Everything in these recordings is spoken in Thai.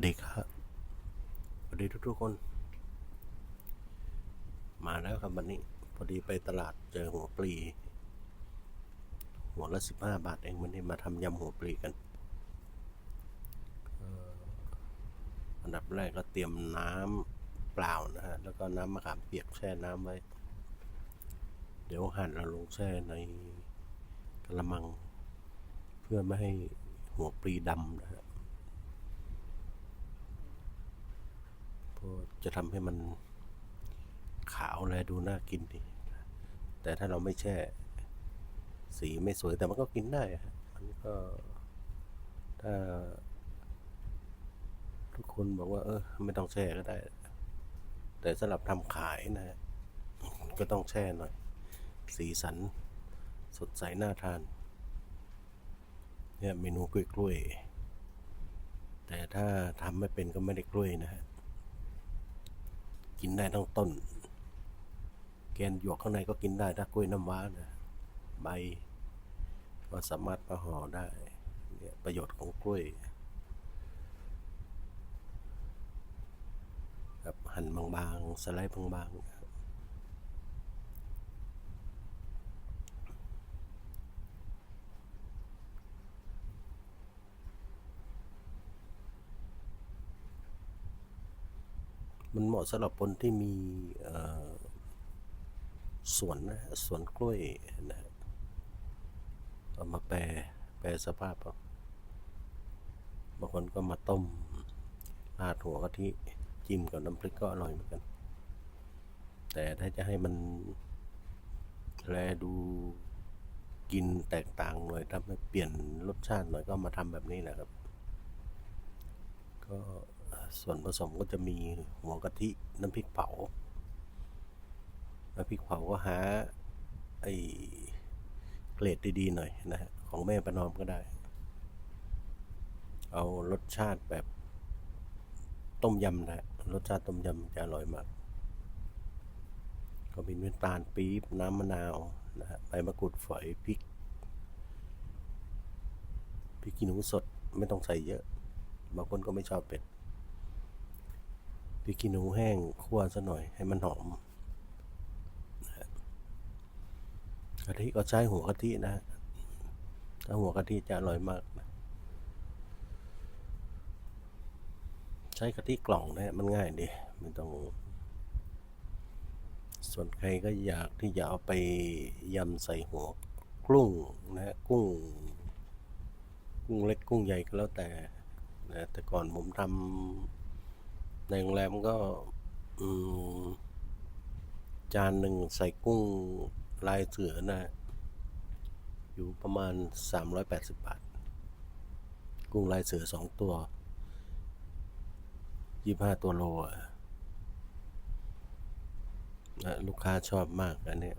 วัสดีครับสวัสดีทุกๆคน มาแล้วครับวันนี้ พอดีไปตลาดเจอหัวปลี หัวละสิบห้าบาทเองวันนี้มาทำยำหัวปลีกันอันดับแรกก็เตรียมน้ำเปล่านะฮะ แล้วก็น้ำมะขามเปียกแช่น้ำไว้ เดี๋ยวหั่นเราลงแช่ในกระมัง เพื่อไม่ให้หัวปลีดำนะฮะ เพราะ จะทำให้มันขาวและดูน่ากินดีแต่ถ้าเราไม่แช่ สีไม่สวยแต่มันก็กินได้อะมันก็ถ้าทุกคนบอกว่า เออ ไม่ต้องแช่ก็ได้ แต่สำหรับทำขายนะฮะก็ต้องแช่หน่อย สีสัน สดใสน่าทาน เนี่ยเมนูกล้วยๆแต่ถ้าทำไม่เป็นก็ไม่ได้กล้วยนะฮะ กินได้ทั้งต้น แกนหยวกข้างในก็กินได้ถ้ากล้วยน้ำว้านะใบก็สามารถมาห่อได้เนี่ยประโยชน์ของกล้วยครับหั่นบางๆ สไลด์บางๆนะครับ มันเหมาะสำหรับคนที่มีสวนนะสวนกล้วยนะเอามาแปรแปรสภาพาบางคนก็มาต้มราดหัวกะทิจิ้มกับน้ำพริกก็อร่อยเหมือนกัน แต่ถ้าจะให้มันแลดูกินแตกต่างหน่อยทำให้เปลี่ยนรสชาติหน่อยก็มาทำแบบนี้แหละครับ ก็ ส่วนผสมก็จะมีหัวกะทิน้ำพริกเผา น้ำพริกเผาก็หาไอ้เกรดดีๆหน่อยนะฮะของแม่ประนอมก็ได้ เอารสชาติแบบต้มยำนะฮะรสชาติต้มยำจะอร่อยมาก ก็มีน้ำตาลปี๊บน้ำมะนาวนะฮะใบมะกรูดฝอยพริกพริกขี้หนูสดไม่ต้องใส่เยอะ บางคนก็ไม่ชอบเผ็ด ริกขี้หนูแห้งคั่วซะหน่อยให้มันหอมนะฮะกะทิก็ใช้หัวกะทินะถ้าหัวกะทิจะอร่อยมากใช้กะทิกล่องนะฮะมันง่ายดีไม่ต้องส่วนใครก็อยากที่จะเอาไปยำใส่หัวกุ้งนะฮะกุ้ง กุ้งเล็กกุ้งใหญ่ก็แล้วแต่นะแต่ก่อนผมทำ ในโรงแรมก็จานหนึ่งใส่กุ้งลายเสือนะ อยู่ประมาณ 380 บาท กุ้งลายเสือสองตัว25ตัวโลอะนะลูกค้าชอบมากอันเนี้ย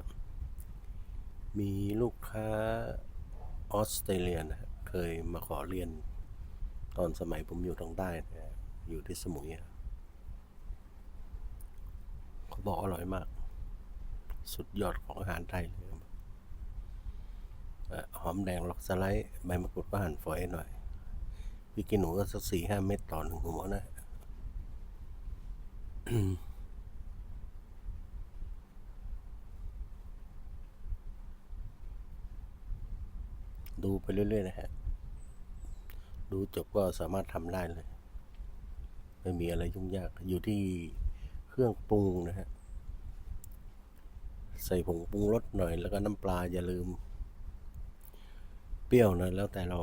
มีลูกค้าออสเตรเลียนะเคยมาขอเรียน ตอนสมัยผมอยู่ทางใต้อยู่ที่สมุยอะ บอกอร่อยมาก สุดยอดของอาหารไทยเลยครับหอมแดงล็อกสไลด์ใบมะกรูดก็หั่นฝอยหน่อยพริกขี้หนูก็สักสี่ห้าเม็ดต่อหนึ่งหัวนะดูไปเรื่อย ๆ นะฮะ ดูจบก็สามารถทำได้เลย ไม่มีอะไรยุ่งยาก อยู่ที่ เครื่องปรุงนะฮะ ใส่ผงปรุงรสหน่อย แล้วก็น้ำปลาอย่าลืม เปรี้ยวนะแล้วแต่เรา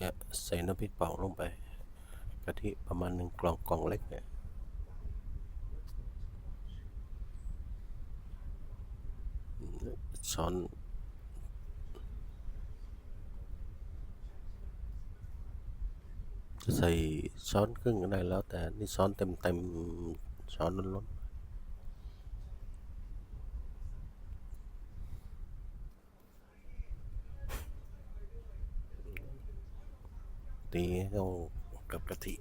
เนี่ยใส่น้ำพริกเผาลงไปกะทิประมาณหนึ่งกล่องกล่องเล็กเนี่ยช้อนใส่ช้อนครึ่งก็ได้แล้วแต่นี่ช้อนเต็มเต็มช้อนล้นๆ ตีให้เข้ากับกะทิ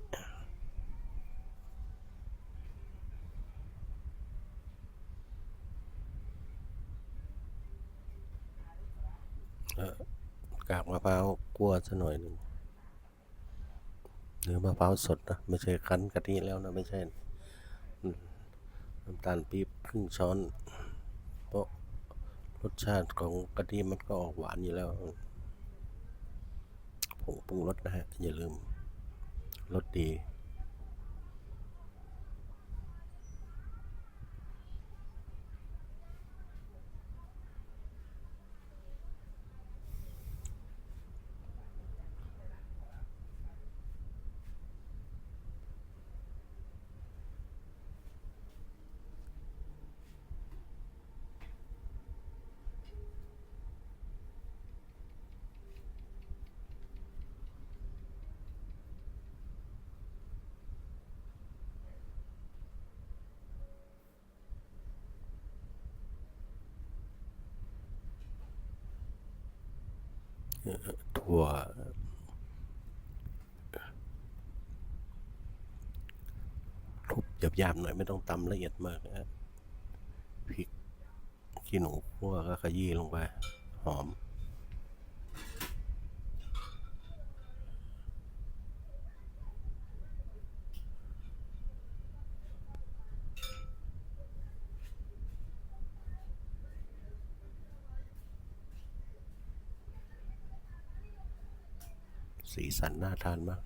กากมะพร้าวกลัวซะหน่อยหนึ่งหรือมะพร้าวสดนะ ไม่ใช่คั้นกะทิแล้วนะ ไม่ใช่น้ำตาลปี๊บครึ่งช้อน เพราะรสชาติของกะทิมันก็ออกหวานอยู่แล้ว ผงปรุงรสนะฮะอย่าลืมรสดี ถั่ว ทุบหยาบๆหน่อยไม่ต้องตำละเอียดมากนะพริกขี้หนูคั่วก็ขยี้ลงไป หอม สีสันน่าทานมาก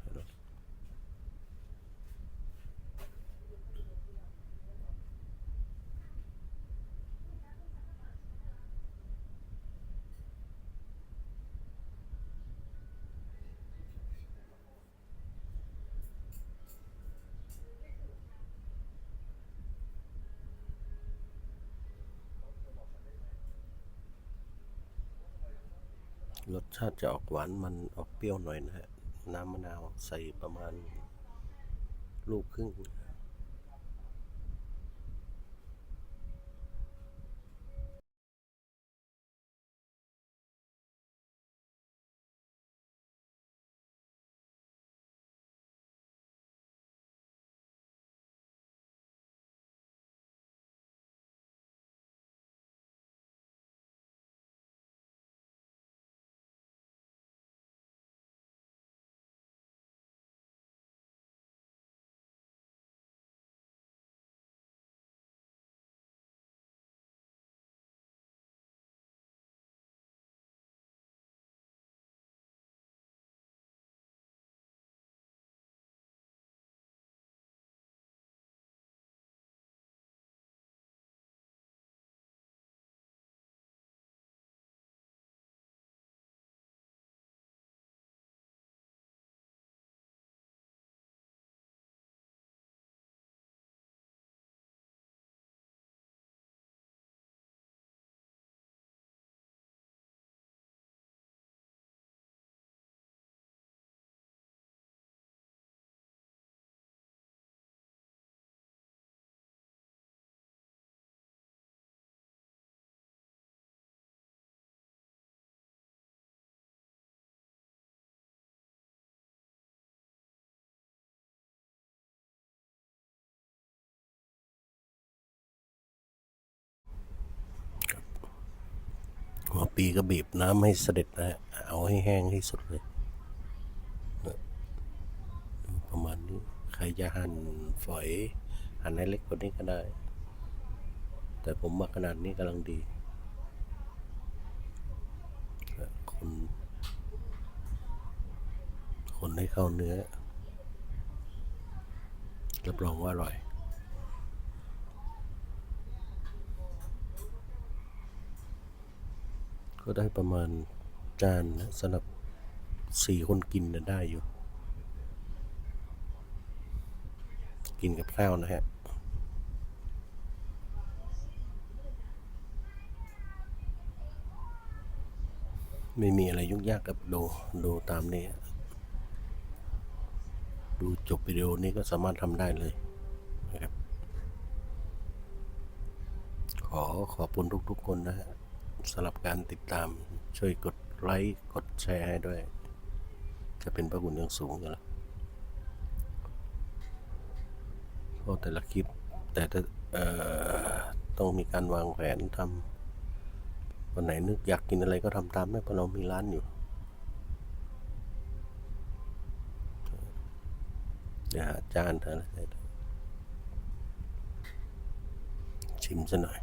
รสชาติจะออกหวานมันออกเปรี้ยวหน่อยนะฮะ น้ำมะนาวใส่ประมาณลูกครึ่ง ปีก็บีบน้ำให้เสด็จนะฮะเอาให้แห้งที่สุดเลย ประมาณนี้ ใครจะหั่นฝอย หั่นให้เล็กกว่านี้ก็ได้ แต่ผมมาขนาดนี้กำลังดี คน คนให้เข้าเนื้อรับรองว่าอร่อย ก็ได้ประมาณจานนะสำหรับสี่คนกินนะได้อยู่ กินกับข้าวนะฮะไม่มีอะไรยุ่งยากกับดูดูตามนี้ ดูจบวิดีโอนี้ก็สามารถทำได้เลยนะครับ ขอขอบคุณทุกๆคนนะฮะ สำหรับการติดตามช่วยกดไลค์กดแชร์ให้ด้วย จะเป็นพระคุณอย่างสูงอยู่แล้วเพราะแต่ละคลิปแต่ถ้าต้องมีการวางแผนทำวันไหนนึกอยากกินอะไรก็ทำตามแม่เพราะเรามีร้านอยู่เดี๋ยวหาจานหาอะชิมซะหน่อย